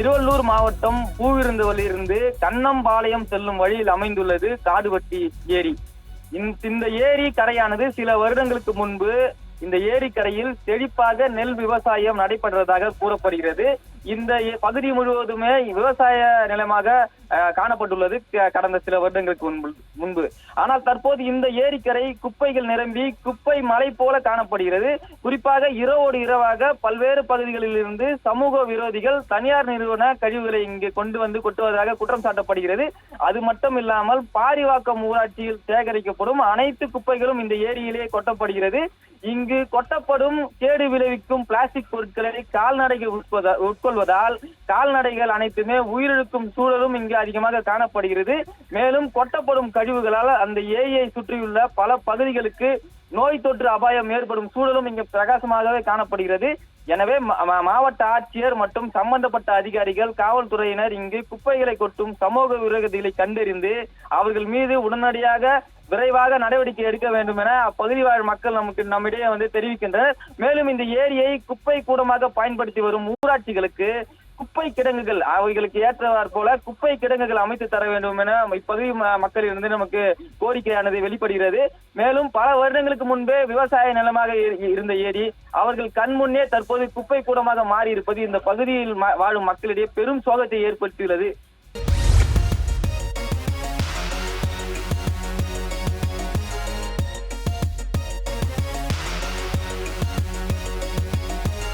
திருவள்ளூர் மாவட்டம் பூவிருந்தவலிருந்து கண்ணம்பாளையம் செல்லும் வழியில் அமைந்துள்ளது காடுவட்டி ஏரி. இந்த- இந்த ஏரி கரையானது சில வருடங்களுக்கு முன்பு இந்த ஏரி கரையில் செழிப்பாக நெல் விவசாயம் நடைபெற்றதாக கூறப்படுகிறது. இந்த பகுதி முழுவதுமே விவசாய நிலமாக காணப்பட்டுள்ளது க- கடந்த சில வருடங்களுக்கு முன்பு முன்பு. ஆனால் தற்போது இந்த ஏரிக்கரை குப்பைகள் நிரம்பி குப்பை மலை போல காணப்படுகிறது. குறிப்பாக இரவோடு இரவாக பல்வேறு பகுதிகளில் இருந்து சமூக விரோதிகள் தனியார் நிறுவன கழிவுகளை இங்கு கொண்டு வந்து கொட்டுவதாக குற்றம் சாட்டப்படுகிறது. அது மட்டும் இல்லாமல் பாரிவாக்கம் ஊராட்சியில் சேகரிக்கப்படும் அனைத்து குப்பைகளும் இந்த ஏரியிலே கொட்டப்படுகிறது. இங்கு கொட்டப்படும் கேடு விளைவிக்கும் பிளாஸ்டிக் பொருட்களை கால்நடைகள் உட்கொள்வதால் கால்நடைகள் அனைத்துமே உயிரிழக்கும் சூழலும் இங்கு அதிகமாக காணப்படுகிறது. மேலும் கொட்டப்படும் கழிவுகளால் அந்த ஏரியை சுற்றியுள்ள பல பகுதிகளுக்கு நோய் தொற்று அபாயம் ஏற்படும் சூழலும் இங்கு பிரகாசமாகவே காணப்படுகிறது. எனவே மாவட்ட ஆட்சியர் மற்றும் சம்பந்தப்பட்ட அதிகாரிகள் காவல்துறையினர் இங்கு குப்பைகளை கொட்டும் சமூக விரோதிகளை கண்டறிந்து அவர்கள் மீது உடனடியாக விரைவாக நடவடிக்கை எடுக்க வேண்டும் என அப்பகுதி வாழ் மக்கள் நமக்கு நம்மிடையே வந்து தெரிவிக்கின்றனர். மேலும் இந்த ஏரியை குப்பை கூடமாக பயன்படுத்தி வரும் ஊராட்சிகளுக்கு குப்பை கிடங்குகள் அவைகளுக்கு ஏற்றவாற் போல குப்பை கிடங்குகள் அமைத்து தர வேண்டும் என இப்பகுதி ம- மக்களிலிருந்து நமக்கு கோரிக்கையானது வெளிப்படுகிறது. மேலும் பல வருடங்களுக்கு முன்பே விவசாய நிலமாக இரு- இருந்த ஏரி அவர்கள் கண் முன்னே தற்போது குப்பை கூடமாக மாறி இருப்பது இந்த பகுதியில் வாழும் மக்களிடையே பெரும் சோகத்தை ஏற்படுத்தியுள்ளது.